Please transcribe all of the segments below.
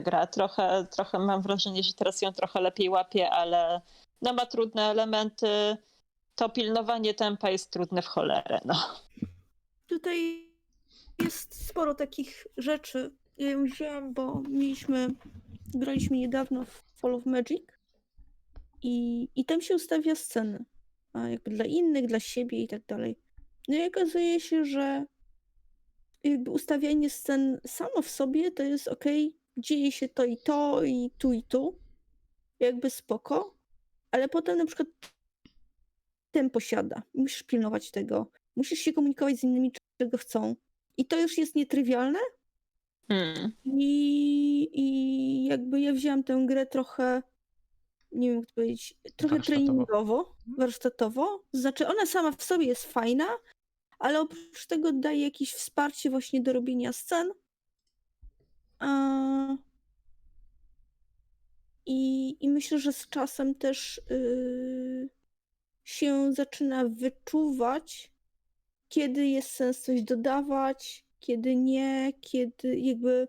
grę. Trochę, trochę mam wrażenie, że teraz ją trochę lepiej łapię, ale no ma trudne elementy. To pilnowanie tempa jest trudne w cholerę. No. Tutaj jest sporo takich rzeczy. Ja ją wzięłam, bo mieliśmy, graliśmy niedawno w Fall of Magic i, i tam się ustawia sceny. A jakby dla innych, dla siebie i tak dalej. No i okazuje się, że jakby ustawianie scen samo w sobie to jest ok, dzieje się to i to i tu i tu. Jakby spoko, ale potem na przykład tempo siada. Musisz pilnować tego. Musisz się komunikować z innymi, czego chcą. I to już jest nietrywialne. Hmm. I, I jakby ja wzięłam tę grę trochę, nie wiem jak to powiedzieć, trochę Warsztatowo. treningowo, warsztatowo. Znaczy ona sama w sobie jest fajna, ale oprócz tego daje jakieś wsparcie właśnie do robienia scen. I, I myślę, że z czasem też yy, się zaczyna wyczuwać, kiedy jest sens coś dodawać, kiedy nie, kiedy jakby.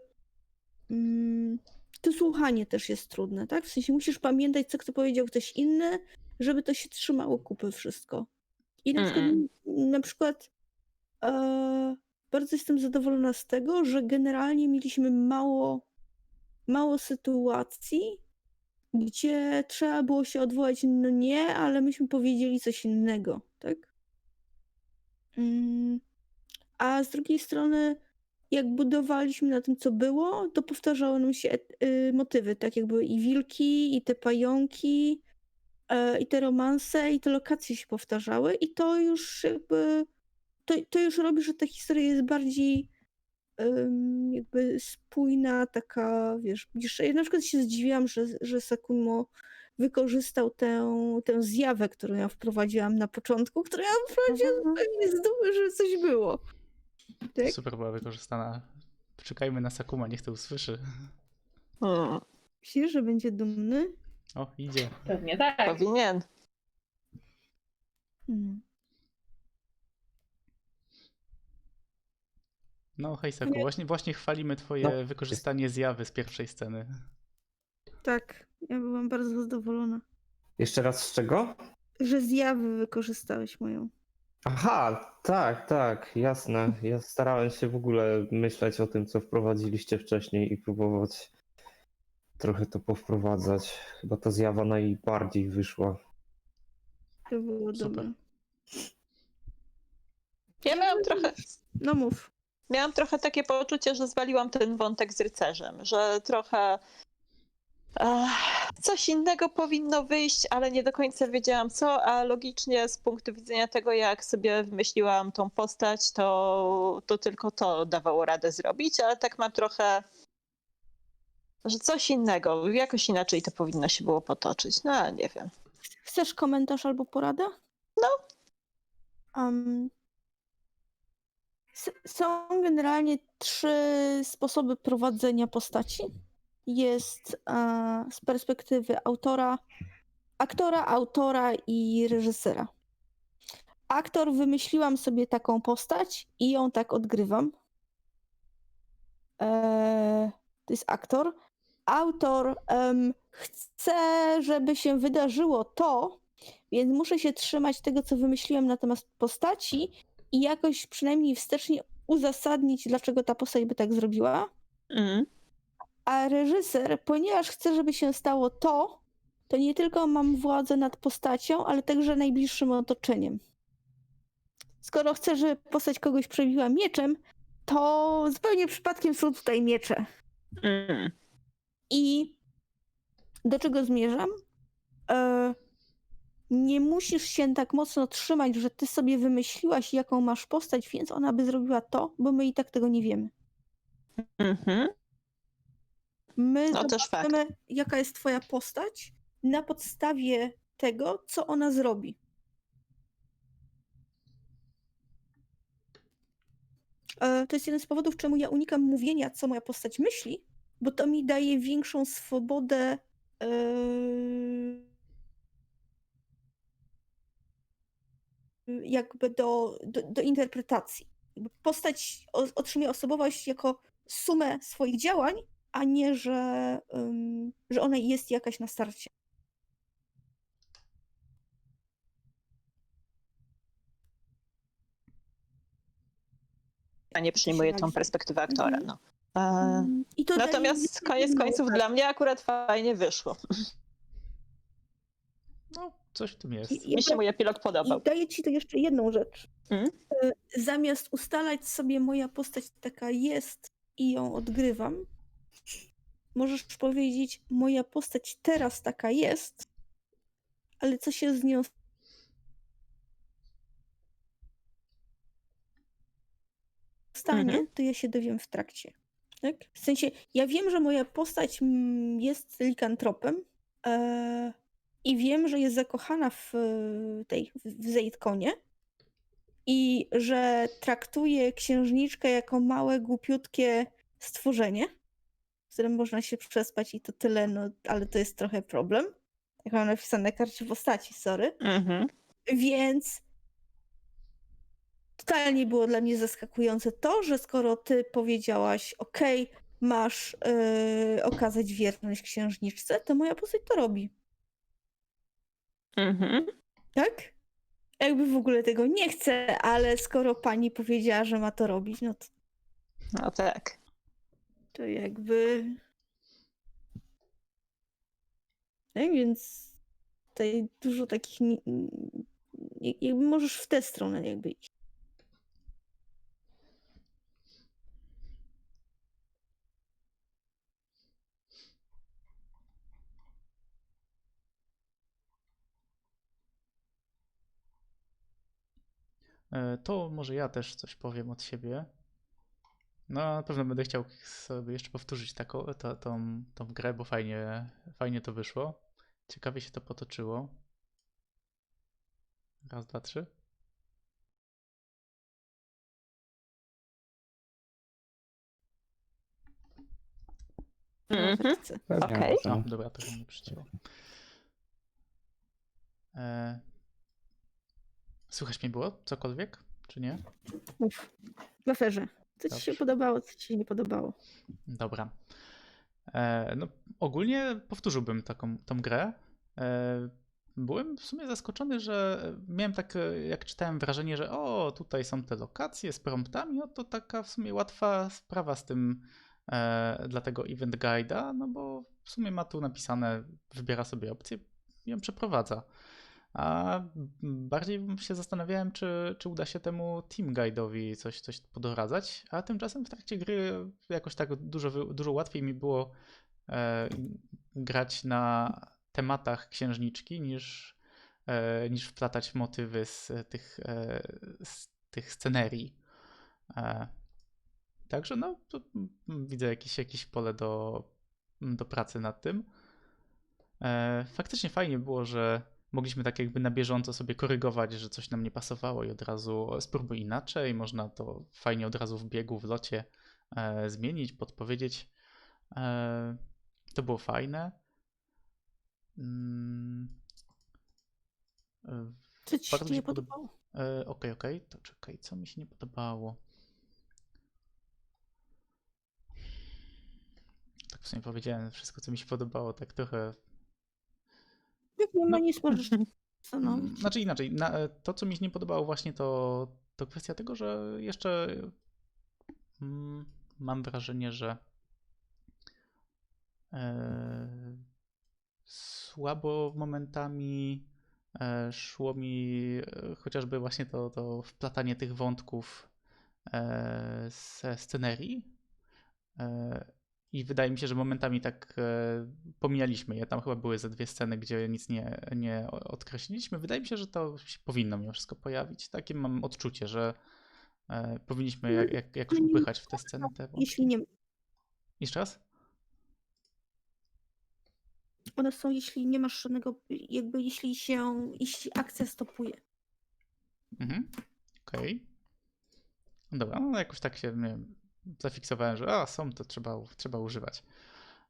Mm, to słuchanie też jest trudne, tak? W sensie musisz pamiętać, co kto powiedział ktoś inny, żeby to się trzymało kupy wszystko. I na przykład, Mm. na przykład e, bardzo jestem zadowolona z tego, że generalnie mieliśmy mało, mało sytuacji, gdzie trzeba było się odwołać, no nie, ale myśmy powiedzieli coś innego, tak? Mm, a z drugiej strony, jak budowaliśmy na tym, co było, to powtarzały nam się et- y, motywy, tak jak były i wilki, i te pająki, e, i te romanse, i te lokacje się powtarzały, i to już jakby, to, to już robi, że ta historia jest bardziej em, jakby spójna, taka, wiesz, bliższa. Ja na przykład się zdziwiłam, że, że Sakumo wykorzystał tę, tę zjawę, którą ja wprowadziłam na początku, którą ja wprowadziłam zupełnie z dumy, że coś było. Tak? Super była wykorzystana. Czekajmy na Sakuma, niech to usłyszy. Hmm. Myślisz, że będzie dumny? O, idzie. Pewnie tak. Powinien. Hmm. No hej Saku, Nie. właśnie, właśnie chwalimy twoje No. wykorzystanie zjawy z pierwszej sceny. Tak, ja byłam bardzo zadowolona. Jeszcze raz z czego? Że zjawy wykorzystałeś moją. Aha, tak, tak, jasne. Ja starałem się w ogóle myśleć o tym, co wprowadziliście wcześniej i próbować trochę to powprowadzać. Chyba ta zjawa najbardziej wyszła. To było Super. dobre. Ja miałam trochę, No mów. Miałam trochę takie poczucie, że zwaliłam ten wątek z rycerzem, że trochę coś innego powinno wyjść, ale nie do końca wiedziałam co, a logicznie z punktu widzenia tego, jak sobie wymyśliłam tą postać, to, to tylko to dawało radę zrobić, ale tak mam trochę, że coś innego, jakoś inaczej to powinno się było potoczyć. No, nie wiem. Chcesz komentarz albo porada? No. Um, są generalnie trzy sposoby prowadzenia postaci. Jest e, z perspektywy autora, aktora, autora i reżysera. Aktor wymyśliłam sobie taką postać i ją tak odgrywam. E, to jest aktor. Autor em, chce, żeby się wydarzyło to, więc muszę się trzymać tego, co wymyśliłem na temat postaci i jakoś przynajmniej wstecznie uzasadnić, dlaczego ta postać by tak zrobiła. Mm. A reżyser, ponieważ chce, żeby się stało to, to nie tylko mam władzę nad postacią, ale także najbliższym otoczeniem. Skoro chcę, żeby postać kogoś przebiła mieczem, to zupełnie przypadkiem są tutaj miecze. Mm. I do czego zmierzam? E, nie musisz się tak mocno trzymać, że ty sobie wymyśliłaś, jaką masz postać, więc ona by zrobiła to, bo my i tak tego nie wiemy. Mhm. My No zobaczymy, jaka jest twoja postać na podstawie tego, co ona zrobi. E, To jest jeden z powodów, czemu ja unikam mówienia, co moja postać myśli, bo to mi daje większą swobodę e, jakby do, do, do interpretacji. Postać otrzymuje osobowość jako sumę swoich działań, a nie, że, ym, że ona jest jakaś na starcie. Ja nie przyjmuję tą perspektywę aktora. Mhm. No. E, I to daje Natomiast koniec końców pracy. dla mnie akurat fajnie wyszło. No, coś w tym jest. I- Mi się mój epilog podobał. I daję ci to jeszcze jedną rzecz. Mm. E, Zamiast ustalać sobie moja postać taka jest i ją odgrywam, możesz powiedzieć moja postać teraz taka jest, ale co się z nią stanie, Mhm. to ja się dowiem w trakcie. Tak? W sensie, ja wiem, że moja postać mm, jest likantropem e, i wiem, że jest zakochana w tej, w Zejtkonie i że traktuje księżniczkę jako małe, głupiutkie stworzenie, z którym można się przespać i to tyle, no ale to jest trochę problem. Jak mam napisane na karcie postaci, sorry. Mhm. Więc totalnie było dla mnie zaskakujące to, że skoro ty powiedziałaś, ok, masz yy, okazać wierność księżniczce, to moja postać to robi. Mhm. Tak? Jakby w ogóle tego nie chcę, ale skoro pani powiedziała, że ma to robić, no to, No tak. to jakby. Tak, więc tutaj dużo takich. ni- ni- Jakby możesz w tę stronę jakby iść. To może ja też coś powiem od siebie. No, na pewno będę chciał sobie jeszcze powtórzyć taką, to, tą, tą grę, bo fajnie, fajnie to wyszło. Ciekawie się to potoczyło. Raz, dwa, trzy. Mhm. Chcę. Pewnie, Okej. A, możemy. dobra, trochę mnie przycięło. E... Słychać mnie było? Cokolwiek? Czy nie? Mów. W aferze. Co ci się Dobrze. podobało, co ci się nie podobało? Dobra. E, no, ogólnie powtórzyłbym taką tą grę. E, byłem w sumie zaskoczony, że miałem tak, e, jak czytałem, wrażenie, że o, tutaj są te lokacje z promptami, o to taka w sumie łatwa sprawa z tym e, dla tego event guide'a, no bo w sumie ma tu napisane, wybiera sobie opcję i ją przeprowadza. A bardziej się zastanawiałem, czy, czy uda się temu team guide'owi coś, coś podoradzać, a tymczasem w trakcie gry jakoś tak dużo, dużo łatwiej mi było e, grać na tematach księżniczki niż, e, niż wplatać motywy z tych, e, z tych scenerii. E, także no, widzę jakieś, jakieś pole do, do pracy nad tym. E, faktycznie fajnie było, że mogliśmy tak jakby na bieżąco sobie korygować, że coś nam nie pasowało i od razu spróbuj inaczej. Można to fajnie od razu w biegu, w locie e, zmienić, podpowiedzieć. E, to było fajne. Mm, e, Co ci się nie podobało? E, Okej, okej, to czekaj, co mi się nie podobało? Tak w sumie powiedziałem wszystko, co mi się podobało, tak trochę. Jak nie ma No. nic stanowić. Znaczy inaczej, na, e, to co mi się nie podobało właśnie to, to kwestia tego, że jeszcze mm, mam wrażenie, że e, słabo momentami e, szło mi e, chociażby właśnie to, to wplatanie tych wątków e, ze scenerii. E, I wydaje mi się, że momentami tak e, pomijaliśmy je. Tam chyba były ze dwie sceny, gdzie nic nie, nie odkreśliliśmy. Wydaje mi się, że to się powinno mimo wszystko pojawić. Takie mam odczucie, że e, powinniśmy jak, jak, jakoś upychać w te sceny te. Jeśli nie, Jeszcze raz? one są, jeśli nie masz żadnego, jakby jeśli się, jeśli akcja stopuje. Mhm. Okej. No Dobra, no jakoś tak się nie wiem, zafiksowałem, że a, są, to trzeba, trzeba używać.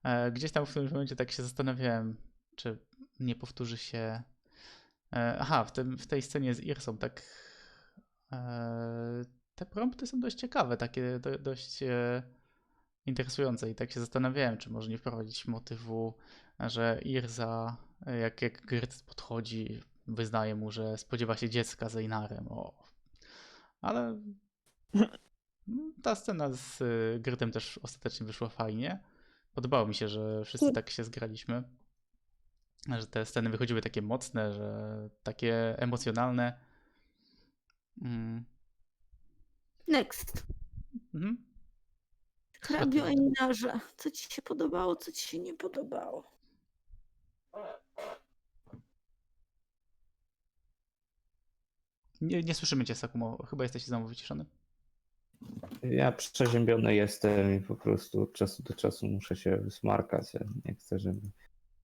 E, gdzieś tam w którymś momencie tak się zastanawiałem, czy nie powtórzy się. E, aha, w, tym, w tej scenie z Irsą tak. E, te prompty są dość ciekawe, takie do, dość. Interesujące i tak się zastanawiałem, czy może nie wprowadzić motywu, że Irza, jak, jak Gryt podchodzi, wyznaje mu, że spodziewa się dziecka z Einarem. O. Ale ta scena z y, Grytem też ostatecznie wyszła fajnie. Podobało mi się, że wszyscy tak się zgraliśmy. Że te sceny wychodziły takie mocne, że takie emocjonalne. Mm. Next. Mhm. Hrabio Einarze. Co ci się podobało, co ci się nie podobało? Nie, nie słyszymy cię, Sakumo. Chyba jesteś znowu wyciszony. Ja przeziębiony jestem i po prostu od czasu do czasu muszę się wysmarkać. Ja nie chcę, żeby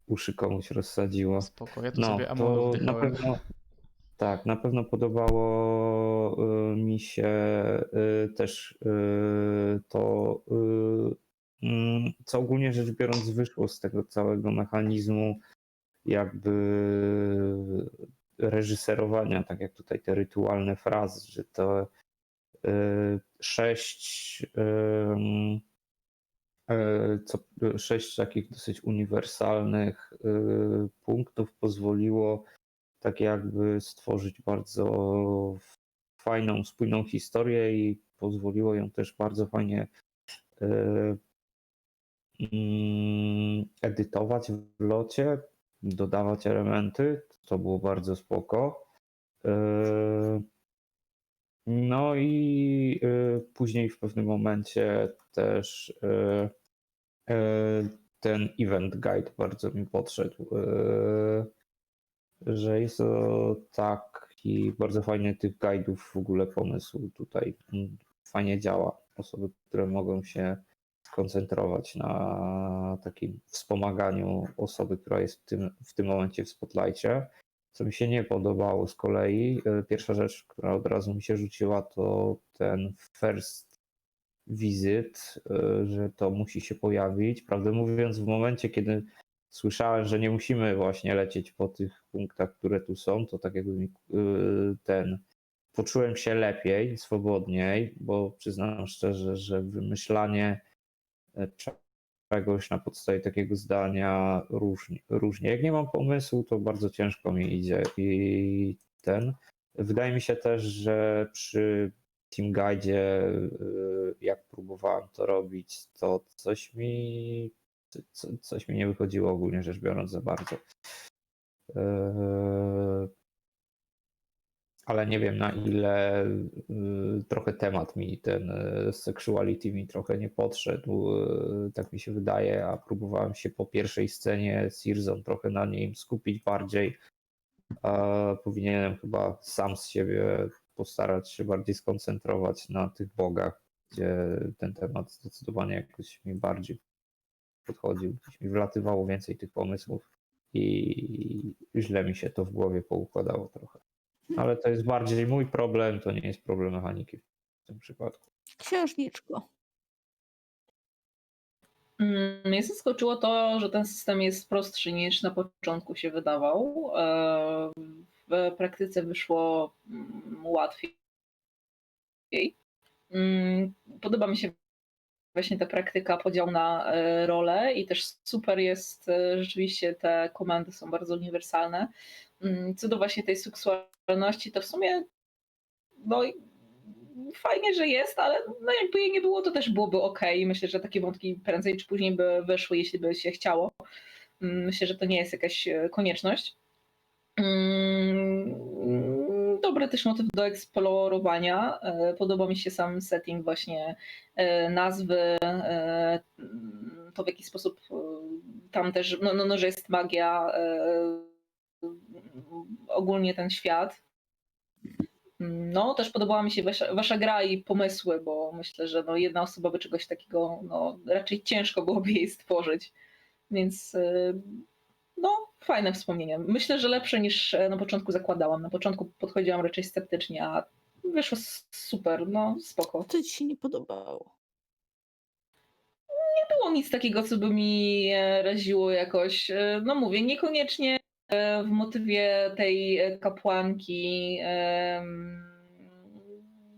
uszy komuś rozsadziło. Spoko, ja tu No, sobie na pewno. Tak, na pewno podobało y, mi się y, też y, to, mm, co ogólnie rzecz biorąc wyszło z tego całego mechanizmu jakby reżyserowania, tak jak tutaj te rytualne frazy, że to sześć ym, e, co, sześć takich dosyć uniwersalnych y, punktów pozwoliło tak jakby stworzyć bardzo fajną, spójną historię i pozwoliło ją też bardzo fajnie y, mm, edytować w locie, dodawać elementy. To było bardzo spoko. No i y, później w pewnym momencie też y, y, ten event guide bardzo mi podszedł. Że jest to taki bardzo fajny tych guide'ów w ogóle pomysł tutaj. Fajnie działa. Osoby, które mogą się skoncentrować na takim wspomaganiu osoby, która jest w tym, w tym momencie w spotlightie. Co mi się nie podobało z kolei, e, pierwsza rzecz, która od razu mi się rzuciła, to ten first visit, e, że to musi się pojawić. Prawdę mówiąc, w momencie, kiedy słyszałem, że nie musimy właśnie lecieć po tych punktach, które tu są, to tak jakby mi e, ten poczułem się lepiej, swobodniej, bo przyznam szczerze, że wymyślanie czegoś na podstawie takiego zdania różnie. różnie. Jak nie mam pomysłu, to bardzo ciężko mi idzie i ten. Wydaje mi się też, że przy Team Guide, jak próbowałem to robić, to coś mi co, coś mi nie wychodziło ogólnie rzecz biorąc za bardzo. Ale nie wiem na ile y, trochę temat mi ten y, sexuality mi trochę nie podszedł, y, tak mi się wydaje, a próbowałem się po pierwszej scenie Irzą trochę na nim skupić bardziej. Powinienem chyba sam z siebie postarać się bardziej skoncentrować na tych bogach, gdzie ten temat zdecydowanie jakoś mi bardziej podchodził, gdzieś mi wlatywało więcej tych pomysłów i źle mi się to w głowie poukładało trochę. Ale to jest bardziej mój problem, to nie jest problem mechaniki w tym przypadku. Księżniczko. Mm, Mnie zaskoczyło to, że ten system jest prostszy niż na początku się wydawał. E, W praktyce wyszło mm, łatwiej. Mm, Podoba mi się właśnie ta praktyka, podział na e, role i też super jest, e, rzeczywiście te komendy są bardzo uniwersalne. Mm, Co do właśnie tej seksualności, to w sumie no fajnie, że jest, ale no jakby jej nie było, to też byłoby ok. Myślę, że takie wątki prędzej czy później by wyszły, jeśli by się chciało. Mm, Myślę, że to nie jest jakaś e, konieczność. Mm, Dobry też motyw do eksplorowania. E, Podoba mi się sam setting właśnie e, nazwy, to w jaki sposób tam też, no, no, no że jest magia, ogólnie ten świat. No, też podobała mi się wasza, wasza gra i pomysły, bo myślę, że no, jedna osoba by czegoś takiego, no, raczej ciężko byłoby jej stworzyć. Więc y, no, fajne wspomnienie. Myślę, że lepsze niż e, na początku zakładałam. Na początku podchodziłam raczej sceptycznie, a wyszło super, no spoko. Co ci się nie podobało? Nie było nic takiego, co by mi e, raziło jakoś. E, No mówię, niekoniecznie w motywie tej kapłanki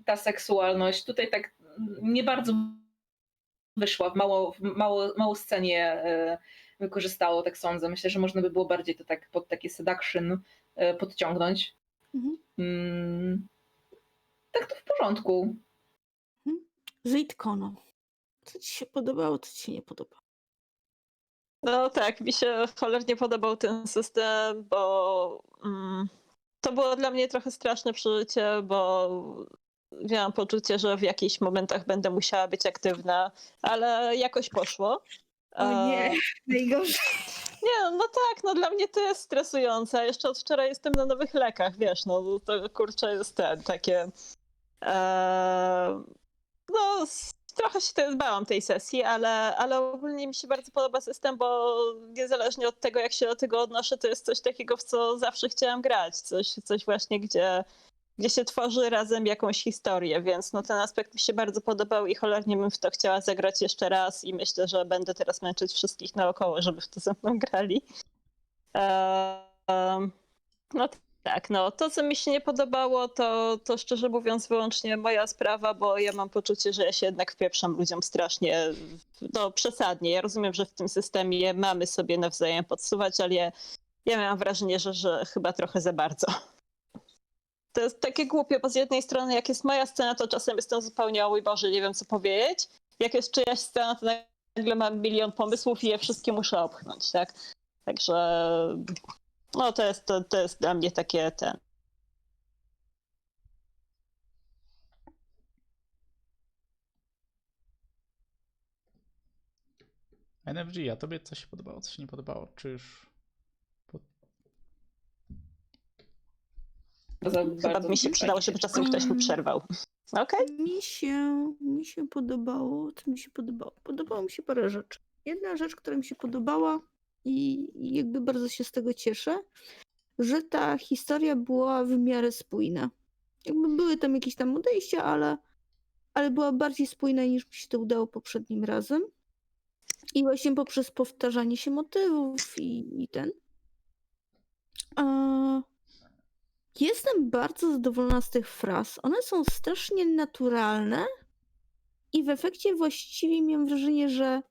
ta seksualność. Tutaj tak nie bardzo wyszła, w mało, mało, mało scenie e, wykorzystało, tak sądzę. Myślę, że można by było bardziej to tak pod takie seduction e, podciągnąć. Mhm. Mm, tak to w porządku. Zitkono. Co ci się podobało, co ci się nie podobało? No tak, mi się cholernie podobał ten system, bo mm, to było dla mnie trochę straszne przeżycie, bo miałam poczucie, że w jakichś momentach będę musiała być aktywna, ale jakoś poszło. O nie, E, najgorzej. Nie, no tak, no dla mnie to jest stresujące. Jeszcze od wczoraj jestem na nowych lekach, wiesz, no to kurczę jest ten, takie... E, no, trochę się też bałam tej sesji, ale, ale ogólnie mi się bardzo podoba system, bo niezależnie od tego, jak się do tego odnoszę, to jest coś takiego, w co zawsze chciałam grać. Coś, coś właśnie, gdzie, gdzie się tworzy razem jakąś historię, więc no ten aspekt mi się bardzo podobał i cholernie bym w to chciała zagrać jeszcze raz i myślę, że będę teraz męczyć wszystkich naokoło, żeby w to ze mną grali. Ehm, no tak, no to co mi się nie podobało, to, to szczerze mówiąc wyłącznie moja sprawa, bo ja mam poczucie, że ja się jednak wpieprzam ludziom strasznie, no przesadnie. Ja rozumiem, że w tym systemie mamy sobie nawzajem podsuwać, ale ja, ja miałam wrażenie, że, że chyba trochę za bardzo. To jest takie głupie, bo z jednej strony jak jest moja scena, to czasem jestem zupełnie, o mój Boże, nie wiem co powiedzieć. Jak jest czyjaś scena, to nagle mam milion pomysłów i je wszystkie muszę opchnąć, tak? Także no to jest, to, to jest dla mnie takie ten. NFG, a tobie coś się podobało, coś się nie podobało? Czy już... Chyba mi się przydało, żeby czasem ktoś mi przerwał. Okej? Mi się, mi się podobało, co mi się podobało? Podobało mi się parę rzeczy. Jedna rzecz, która mi się podobała i jakby bardzo się z tego cieszę, że ta historia była w miarę spójna. Jakby były tam jakieś tam odejścia, ale, ale była bardziej spójna niż mi się to udało poprzednim razem. I właśnie poprzez powtarzanie się motywów i, i ten. A... Jestem bardzo zadowolona z tych fraz. One są strasznie naturalne i w efekcie właściwie miałam wrażenie, że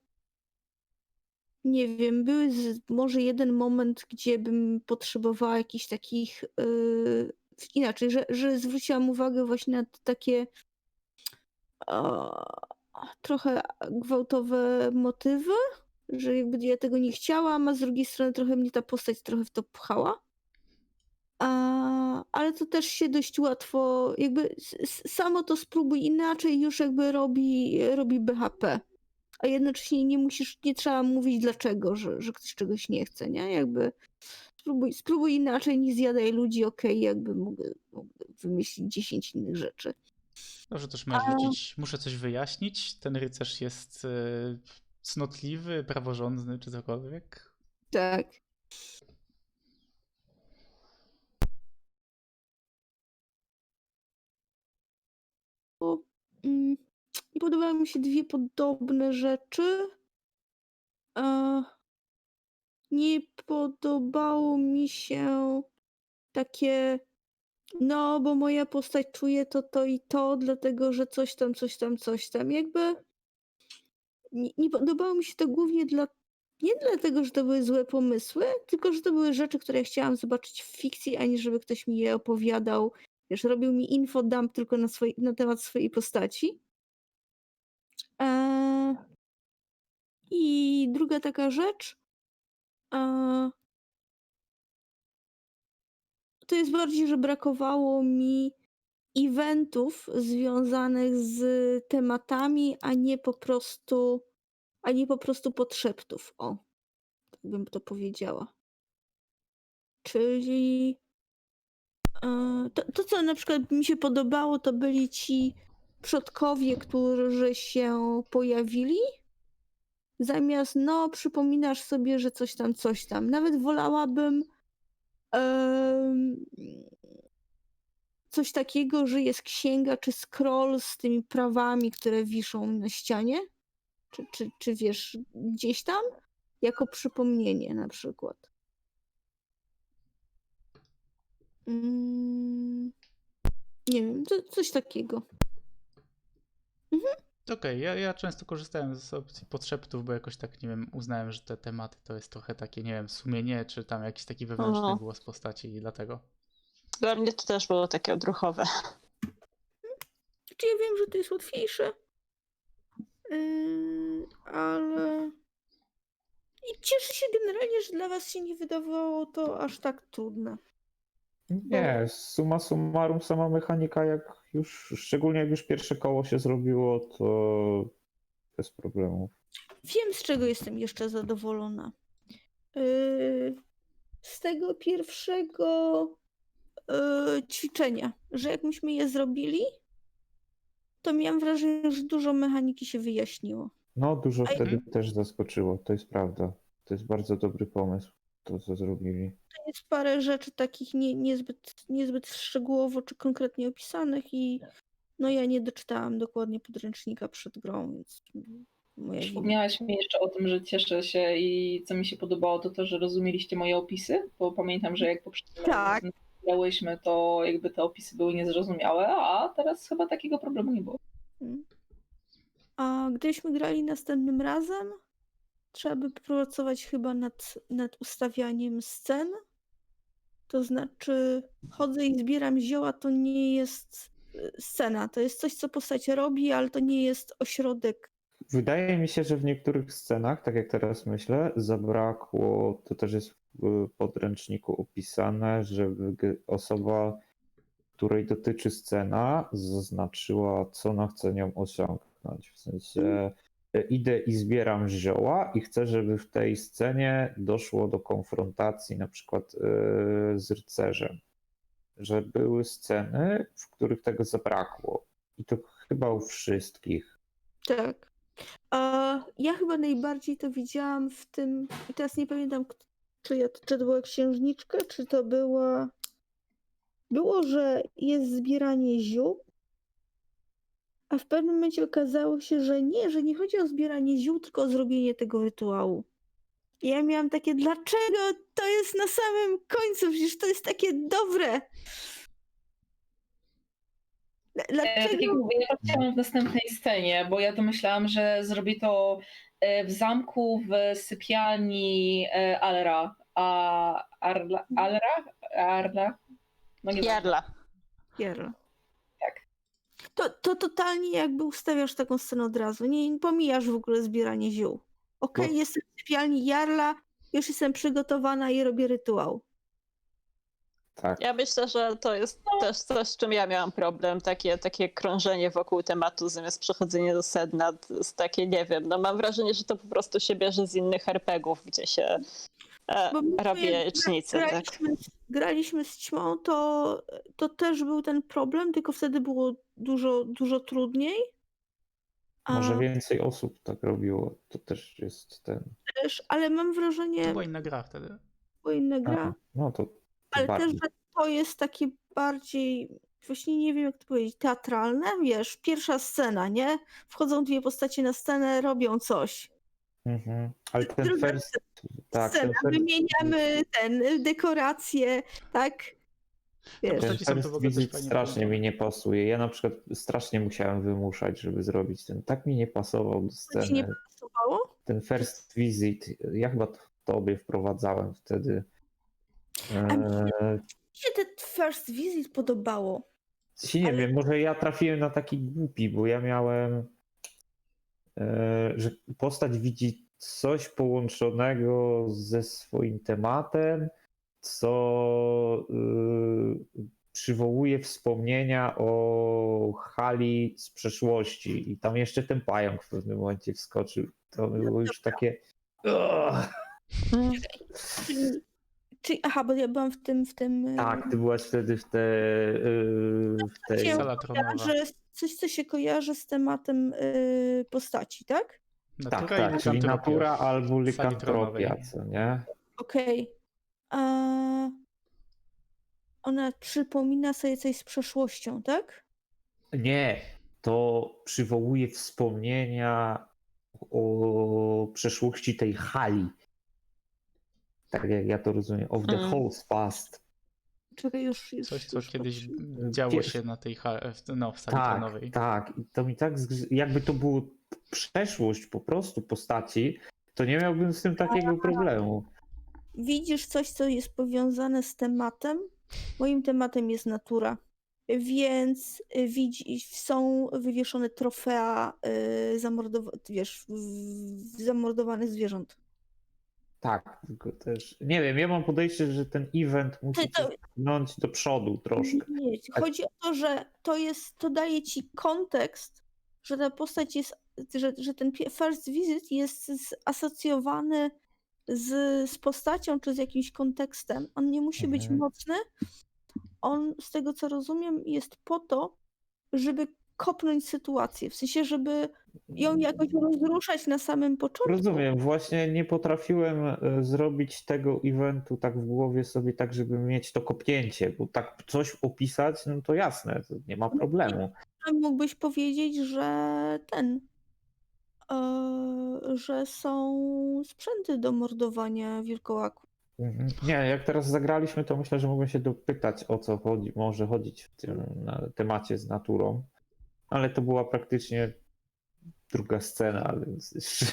nie wiem, były z, może jeden moment, gdzie bym potrzebowała jakichś takich yy, inaczej, że, że zwróciłam uwagę właśnie na takie a, trochę gwałtowe motywy, że jakby ja tego nie chciałam, a z drugiej strony trochę mnie ta postać trochę w to pchała. A, ale to też się dość łatwo, jakby s- samo to spróbuj inaczej już jakby robi, robi BHP. A jednocześnie nie musisz, nie trzeba mówić dlaczego, że, że ktoś czegoś nie chce, nie? Jakby spróbuj, spróbuj inaczej, nie zjadaj ludzi, okej, jakby mogę, mogę wymyślić 10 innych rzeczy. Dobrze, też możesz rzucić, muszę coś wyjaśnić. Ten rycerz jest e, cnotliwy, praworządny czy cokolwiek. Tak. Bo, mm, podobały mi się dwie podobne rzeczy. E, nie podobało mi się takie, no, bo moja postać czuje to, to i to, dlatego że coś tam, coś tam, coś tam. Jakby nie, nie podobało mi się to głównie dla, nie dlatego, że to były złe pomysły, tylko że to były rzeczy, które ja chciałam zobaczyć w fikcji, a nie żeby ktoś mi je opowiadał. Wiesz, robił mi infodump tylko na, swoi, na temat swojej postaci. Eee, I druga taka rzecz. to jest bardziej, że brakowało mi eventów związanych z tematami, a nie po prostu, a nie po prostu podszeptów. O, tak bym to powiedziała. Czyli e, to, to, co na przykład mi się podobało, to byli ci przodkowie, którzy się pojawili. Zamiast, no, przypominasz sobie, że coś tam, coś tam. Nawet wolałabym coś takiego, że jest księga czy scroll z tymi prawami, które wiszą na ścianie. Czy, czy, czy wiesz, gdzieś tam? Jako przypomnienie na przykład. Mm, nie wiem, co, coś takiego. Mhm. Okej, ja, ja często korzystałem z opcji podszeptów, bo jakoś tak, nie wiem, uznałem, że te tematy to jest trochę takie, nie wiem, sumienie, czy tam jakiś taki wewnętrzny Aha. głos postaci i dlatego. Dla mnie to też było takie odruchowe. Czy ja wiem, że to jest łatwiejsze, yy, ale i cieszę się generalnie, że dla was się nie wydawało to aż tak trudne. Nie, suma summarum sama mechanika, jak już, szczególnie jak już pierwsze koło się zrobiło, to bez problemów. Wiem, z czego jestem jeszcze zadowolona. Yy, z tego pierwszego yy, ćwiczenia, że jak myśmy je zrobili, to miałam wrażenie, że dużo mechaniki się wyjaśniło. No, dużo A- wtedy też zaskoczyło, to jest prawda. To jest bardzo dobry pomysł, to co zrobili. Jest parę rzeczy takich nie, niezbyt, niezbyt szczegółowo czy konkretnie opisanych i no ja nie doczytałam dokładnie podręcznika przed grą, więc moja wina. Przypomniałaś mi jeszcze o tym, że cieszę się i co mi się podobało, to to, że rozumieliście moje opisy, bo pamiętam, że jak poprzednio Tak. grałyśmy, to jakby te opisy były niezrozumiałe, a teraz chyba takiego problemu nie było. Mm. A gdybyśmy grali następnym razem, trzeba by pracować chyba nad, nad ustawianiem scen. To znaczy, chodzę i zbieram zioła, to nie jest y, scena. To jest coś, co postać robi, ale to nie jest ośrodek. Wydaje mi się, że w niektórych scenach, tak jak teraz myślę, zabrakło, to też jest w podręczniku opisane, żeby g- osoba, której dotyczy scena, zaznaczyła, co ona chce nią osiągnąć. W sensie e, idę i zbieram zioła i chcę, żeby w tej scenie doszło do konfrontacji na przykład e, z rycerzem. Że były sceny, w których tego zabrakło. I to chyba u wszystkich. Tak. A ja chyba najbardziej to widziałam w tym. I teraz nie pamiętam, czy, ja, czy to była księżniczka, czy to była. Było, że jest zbieranie ziół, a w pewnym momencie okazało się, że nie, że nie chodzi o zbieranie ziół, tylko o zrobienie tego rytuału. I ja miałam takie, dlaczego to jest na samym końcu? Przecież to jest takie dobre. E, Tak jak Dlaczego? mówię, ja to chciałam w następnej scenie, bo ja to myślałam, że zrobi to e, w zamku w sypialni e, Alra. A Arla, Alra? Arla? No nie Jarla. Jarl. Tak. To, to totalnie jakby ustawiasz taką scenę od razu. Nie pomijasz w ogóle zbieranie ziół. Okej, No. jestem w sypialni Jarla, już jestem przygotowana i robię rytuał. Tak. Ja myślę, że to jest też coś, z czym ja miałam problem. Takie, takie krążenie wokół tematu zamiast przechodzenie do sedna. Jest takie, nie wiem, no mam wrażenie, że to po prostu się bierze z innych RPGów, gdzie się e, robi gra- jajecznicę. Tak? Graliśmy, graliśmy z ćmą, to, to też był ten problem, tylko wtedy było dużo, dużo trudniej. A Może więcej osób tak robiło. To też jest ten. też, ale mam To wrażenie, była inna gra wtedy. bo inna gra. Aha, no to. Ale też, bardziej. że to jest takie bardziej, właśnie nie wiem jak to powiedzieć, teatralne, wiesz, pierwsza scena, nie? Wchodzą dwie postacie na scenę, robią coś. Mhm. Ale ten Druga first. Tak, ten Scena, first, wymieniamy ten, y, dekoracje, tak? Wiesz, postaci ten są to w first ogóle też visit fajnie strasznie mi nie pasuje. Ja na przykład strasznie musiałem wymuszać, żeby zrobić ten. Tak mi nie pasował do to ci nie sceny. pasowało? Ten first visit. Ja chyba to tobie wprowadzałem wtedy. A mi Eee, Mi się ten first visit podobało. Ci nie Ale- wiem, może ja trafiłem na taki głupi, bo ja miałem, e, że postać widzi coś połączonego ze swoim tematem, co y, przywołuje wspomnienia o hali z przeszłości. I tam jeszcze ten pająk w pewnym momencie wskoczył. To było już takie. Czyli, aha, bo ja byłam w tym, w tym... y, Tak, ty byłaś wtedy w, te, y, w tej. Sala tronowa. że coś, co się kojarzy z tematem postaci, tak? Tak, Natura tak, i czyli natura albo likantropia, co nie? Okej. A Ona przypomina sobie coś z przeszłością, tak? Nie, to przywołuje wspomnienia o przeszłości tej hali. Tak jak ja to rozumiem. Of the Mm. whole past. Czekaj, już, już Coś, co już kiedyś działo Wiesz- się na tej ha- w- no, w sali Tak, planowej. tak. I to mi tak, jakby to było przeszłość po prostu postaci, to nie miałbym z tym takiego problemu. Widzisz coś, co jest powiązane z tematem? Moim tematem jest natura. Więc y, widzi, są wywieszone trofea y, zamordowa- wiesz, w- zamordowanych zwierząt. Tak, tylko też, nie wiem, ja mam podejście, że ten event musi to- pchnąć do przodu troszkę. Nie, chodzi o to, że to jest, to daje ci kontekst, że ta postać jest, że, że ten pie- first visit jest asocjowany z, z postacią czy z jakimś kontekstem. On nie musi być Mhm. mocny. On, z tego co rozumiem, jest po to, żeby kopnąć sytuację. W sensie, żeby ją jakoś rozruszać na samym początku. Rozumiem, właśnie nie potrafiłem e, zrobić tego eventu tak w głowie sobie, tak żeby mieć to kopnięcie, bo tak coś opisać, no to jasne, to nie ma problemu. A mógłbyś powiedzieć, że ten, że są sprzęty do mordowania wilkołaków. Mhm. Nie, jak teraz zagraliśmy, to myślę, że mogłem się dopytać o co chodzi, może chodzić w tym na temacie z naturą, ale to była praktycznie druga scena, więc jeszcze,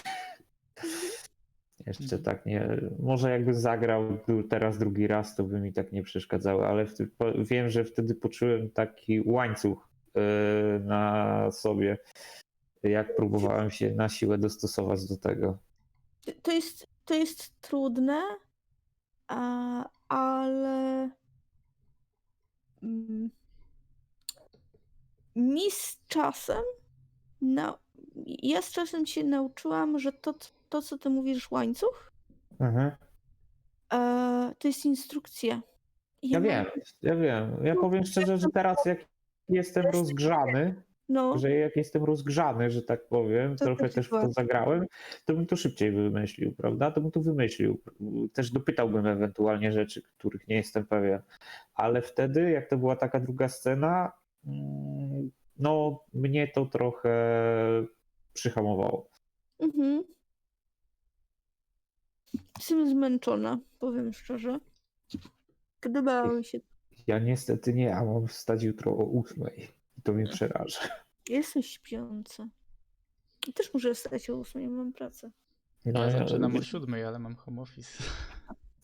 jeszcze Mhm. tak nie. Może jakby zagrał teraz drugi raz, to by mi tak nie przeszkadzało, ale wtedy, wiem, że wtedy poczułem taki łańcuch yy, na sobie, jak próbowałem się na siłę dostosować do tego. To jest, to jest trudne, ale mm, mi z czasem, na, ja z czasem się nauczyłam, że to, to co ty mówisz, łańcuch, Mhm. e, to jest instrukcja. I Ja mam- wiem, ja wiem. Ja powiem szczerze, że teraz jak jestem rozgrzany, No, że jak jestem rozgrzany, że tak powiem, To trochę też w to zagrałem, to bym to szybciej wymyślił, prawda? To bym to wymyślił. Też dopytałbym ewentualnie rzeczy, których nie jestem pewien. Ale wtedy, jak to była taka druga scena, mm, no mnie to trochę przyhamowało. mhm. Jestem zmęczona, powiem szczerze. Podobało mi się. Ja niestety nie, a mam wstać jutro o ósmej. To mnie przeraża. Jestem śpiąca. Też muszę wstać o 8, mam pracę. No, Ja ja- zaczynam o siódmej, ale mam home office.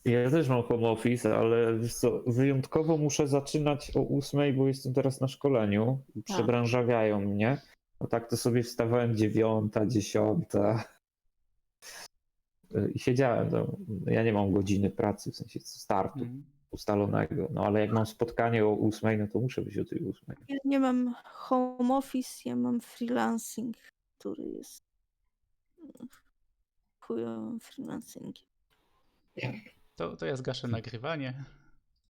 Ja też mam home office, ale co, wyjątkowo muszę zaczynać o ósmej, bo jestem teraz na szkoleniu i Tak. przebranżawiają mnie. No tak to sobie wstawałem dziewiąta, dziesiąta i siedziałem tam. Ja nie mam godziny pracy, w sensie startu Mhm. Ustalonego, no ale jak mam spotkanie o ósmej, no to muszę być o tej ósmej. Ja nie mam home office, ja mam freelancing, który jest chujowym freelancingiem. To, to ja zgaszę nagrywanie.